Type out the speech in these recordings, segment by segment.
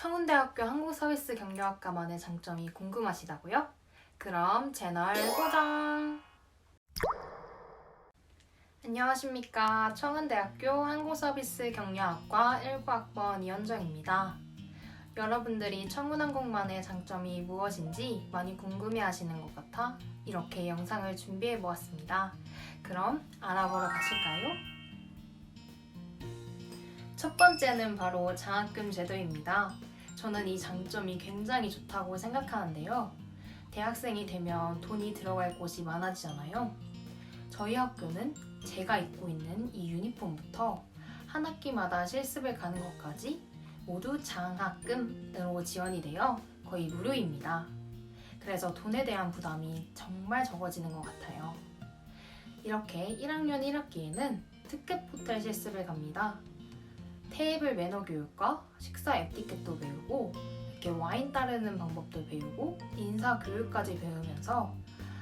청운대학교 한국서비스 경영학과만의 장점이 궁금하시다고요? 그럼 채널 고정! 안녕하십니까. 청운대학교 한국서비스 경영학과 19학번 이현정입니다. 여러분들이 청운항공만의 장점이 무엇인지 많이 궁금해 하시는 것 같아 이렇게 영상을 준비해 보았습니다. 그럼 알아보러 가실까요? 첫 번째는 바로 장학금 제도입니다. 저는 이 장점이 굉장히 좋다고 생각하는데요. 대학생이 되면 돈이 들어갈 곳이 많아지잖아요. 저희 학교는 제가 입고 있는 이 유니폼부터 한 학기마다 실습을 가는 것까지 모두 장학금으로 지원이 되어 거의 무료입니다. 그래서 돈에 대한 부담이 정말 적어지는 것 같아요. 이렇게 1학년 1학기에는 특급 호텔 실습을 갑니다. 테이블 매너 교육과 식사 에티켓도 배우고 이렇게 와인 따르는 방법도 배우고 인사 교육까지 배우면서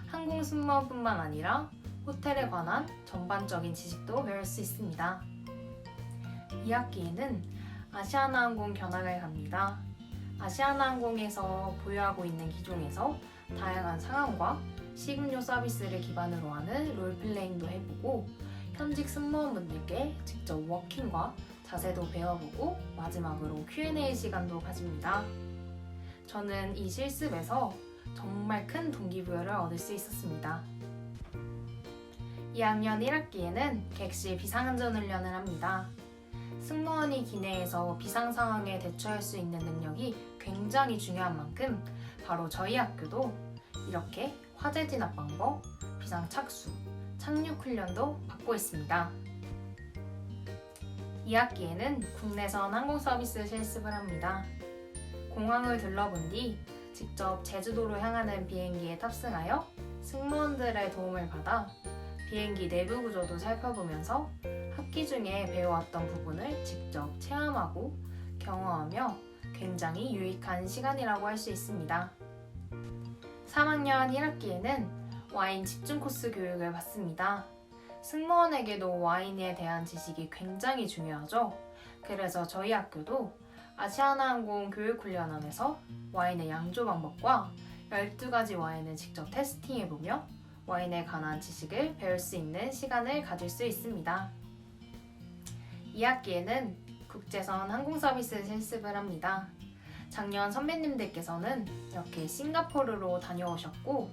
항공 승무원뿐만 아니라 호텔에 관한 전반적인 지식도 배울 수 있습니다. 2학기에는 아시아나항공 견학을 갑니다. 아시아나항공에서 보유하고 있는 기종에서 다양한 상황과 식음료 서비스를 기반으로 하는 롤플레잉도 해보고 현직 승무원분들께 직접 워킹과 자세도 배워보고 마지막으로 Q&A 시간도 가집니다. 저는 이 실습에서 정말 큰 동기부여를 얻을 수 있었습니다. 2학년 1학기에는 객실 비상안전 훈련을 합니다. 승무원이 기내에서 비상 상황에 대처할 수 있는 능력이 굉장히 중요한 만큼 바로 저희 학교도 이렇게 화재 진압 방법, 비상 착수, 착륙 훈련도 받고 있습니다. 2학기에는 국내선 항공 서비스 실습을 합니다. 공항을 둘러본 뒤 직접 제주도로 향하는 비행기에 탑승하여 승무원들의 도움을 받아 비행기 내부 구조도 살펴보면서 학기 중에 배워왔던 부분을 직접 체험하고 경험하며 굉장히 유익한 시간이라고 할 수 있습니다. 3학년 1학기에는 와인 집중 코스 교육을 받습니다. 승무원에게도 와인에 대한 지식이 굉장히 중요하죠. 그래서 저희 학교도 아시아나항공 교육훈련원에서 와인의 양조 방법과 12가지 와인을 직접 테스팅해보며 와인에 관한 지식을 배울 수 있는 시간을 가질 수 있습니다. 2학기에는 국제선 항공서비스 실습을 합니다. 작년 선배님들께서는 이렇게 싱가포르로 다녀오셨고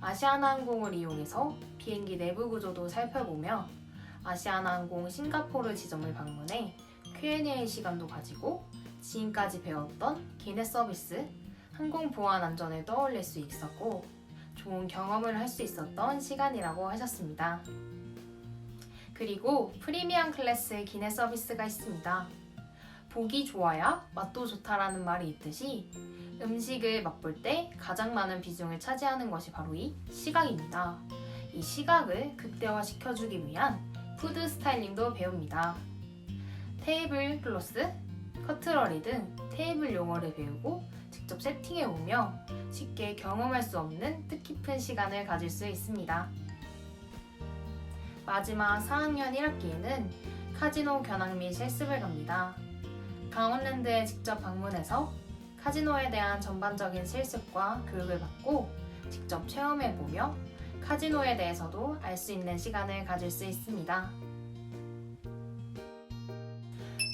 아시아나항공을 이용해서 비행기 내부 구조도 살펴보며 아시아나항공 싱가포르 지점을 방문해 Q&A 시간도 가지고 지금까지 배웠던 기내 서비스, 항공 보안 안전을 떠올릴 수 있었고 좋은 경험을 할 수 있었던 시간이라고 하셨습니다. 그리고 프리미엄 클래스 기내 서비스가 있습니다. 보기 좋아야 맛도 좋다라는 말이 있듯이 음식을 맛볼 때 가장 많은 비중을 차지하는 것이 바로 이 시각입니다. 이 시각을 극대화 시켜주기 위한 푸드 스타일링도 배웁니다. 테이블 클로스, 커트러리 등 테이블 용어를 배우고 직접 세팅해보며 쉽게 경험할 수 없는 뜻깊은 시간을 가질 수 있습니다. 마지막 4학년 1학기에는 카지노 견학 및 실습을 갑니다. 강원랜드에 직접 방문해서 카지노에 대한 전반적인 실습과 교육을 받고 직접 체험해보며 카지노에 대해서도 알 수 있는 시간을 가질 수 있습니다.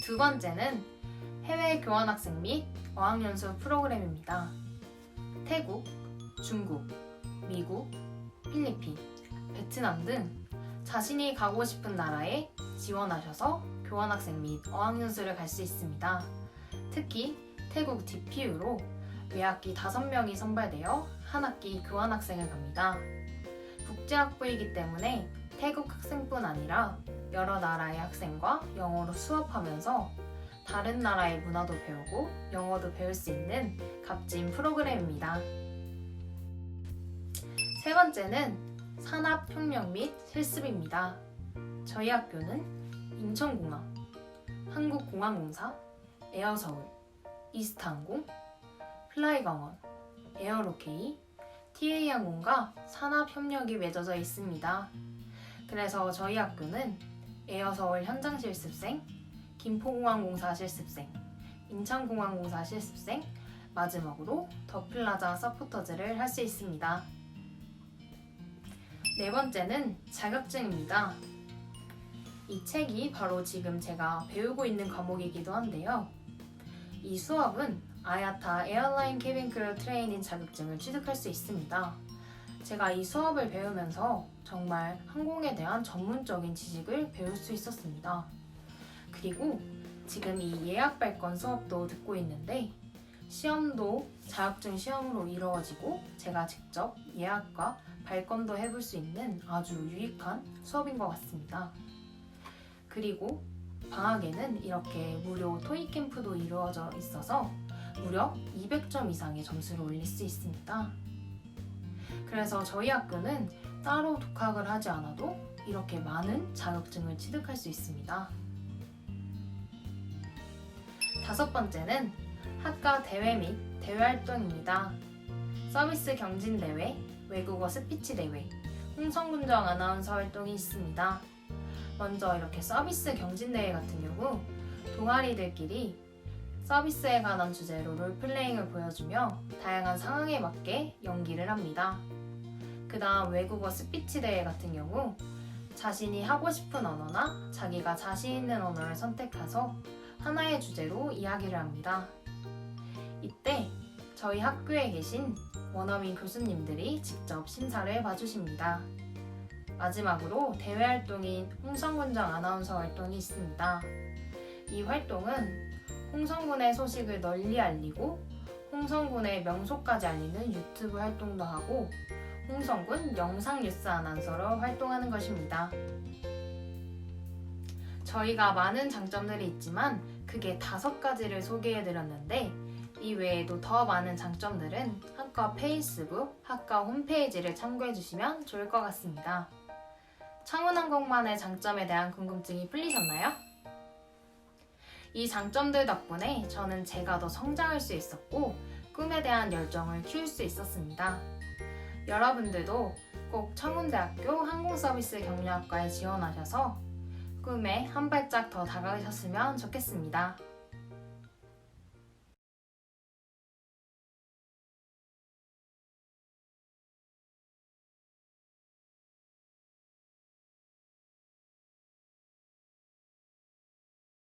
두 번째는 해외 교환학생 및 어학연수 프로그램입니다. 태국, 중국, 미국, 필리핀, 베트남 등 자신이 가고 싶은 나라에 지원하셔서 교환학생 및 어학연수를 갈 수 있습니다. 특히 태국 DPU로 매학기 5명이 선발되어 한 학기 교환학생을 갑니다. 국제학부이기 때문에 태국 학생뿐 아니라 여러 나라의 학생과 영어로 수업하면서 다른 나라의 문화도 배우고 영어도 배울 수 있는 값진 프로그램입니다. 세 번째는 산업혁명 및 실습입니다. 저희 학교는 인천공항, 한국공항공사, 에어서울, 이스타항공, 플라이강원, 에어로케이, TA항공과 산업협력이 맺어져 있습니다. 그래서 저희 학교는 에어서울 현장 실습생, 김포공항공사 실습생, 인천공항공사 실습생, 마지막으로 더 플라자 서포터즈를 할 수 있습니다. 네 번째는 자격증입니다. 이 책이 바로 지금 제가 배우고 있는 과목이기도 한데요. 이 수업은 아야타 에어라인 캐빈 크루 트레이닝 자격증을 취득할 수 있습니다. 제가 이 수업을 배우면서 정말 항공에 대한 전문적인 지식을 배울 수 있었습니다. 그리고 지금 이 예약 발권 수업도 듣고 있는데 시험도 자격증 시험으로 이루어지고 제가 직접 예약과 발권도 해볼 수 있는 아주 유익한 수업인 것 같습니다. 그리고 방학에는 이렇게 무료 토익 캠프도 이루어져 있어서 무려 200점 이상의 점수를 올릴 수 있습니다. 그래서 저희 학교는 따로 독학을 하지 않아도 이렇게 많은 자격증을 취득할 수 있습니다. 다섯 번째는 학과 대회 및 대외 활동입니다. 서비스 경진 대회, 외국어 스피치 대회, 홍성군정 아나운서 활동이 있습니다. 먼저 이렇게 서비스 경진 대회 같은 경우 동아리들끼리 서비스에 관한 주제로 롤플레잉을 보여주며 다양한 상황에 맞게 연기를 합니다. 그 다음 외국어 스피치 대회 같은 경우 자신이 하고 싶은 언어나 자기가 자신 있는 언어를 선택해서 하나의 주제로 이야기를 합니다. 이때 저희 학교에 계신 원어민 교수님들이 직접 심사를 봐주십니다. 마지막으로 대외 활동인 홍성군장 아나운서 활동이 있습니다. 이 활동은 홍성군의 소식을 널리 알리고 홍성군의 명소까지 알리는 유튜브 활동도 하고 홍성군 영상 뉴스 아나운서로 활동하는 것입니다. 저희가 많은 장점들이 있지만 그게 다섯 가지를 소개해 드렸는데 이 외에도 더 많은 장점들은 학과 페이스북, 학과 홈페이지를 참고해 주시면 좋을 것 같습니다. 청운항공만의 장점에 대한 궁금증이 풀리셨나요? 이 장점들 덕분에 저는 제가 더 성장할 수 있었고 꿈에 대한 열정을 키울 수 있었습니다. 여러분들도 꼭 청운대학교 항공서비스 경영학과에 지원하셔서 꿈에 한 발짝 더 다가가셨으면 좋겠습니다.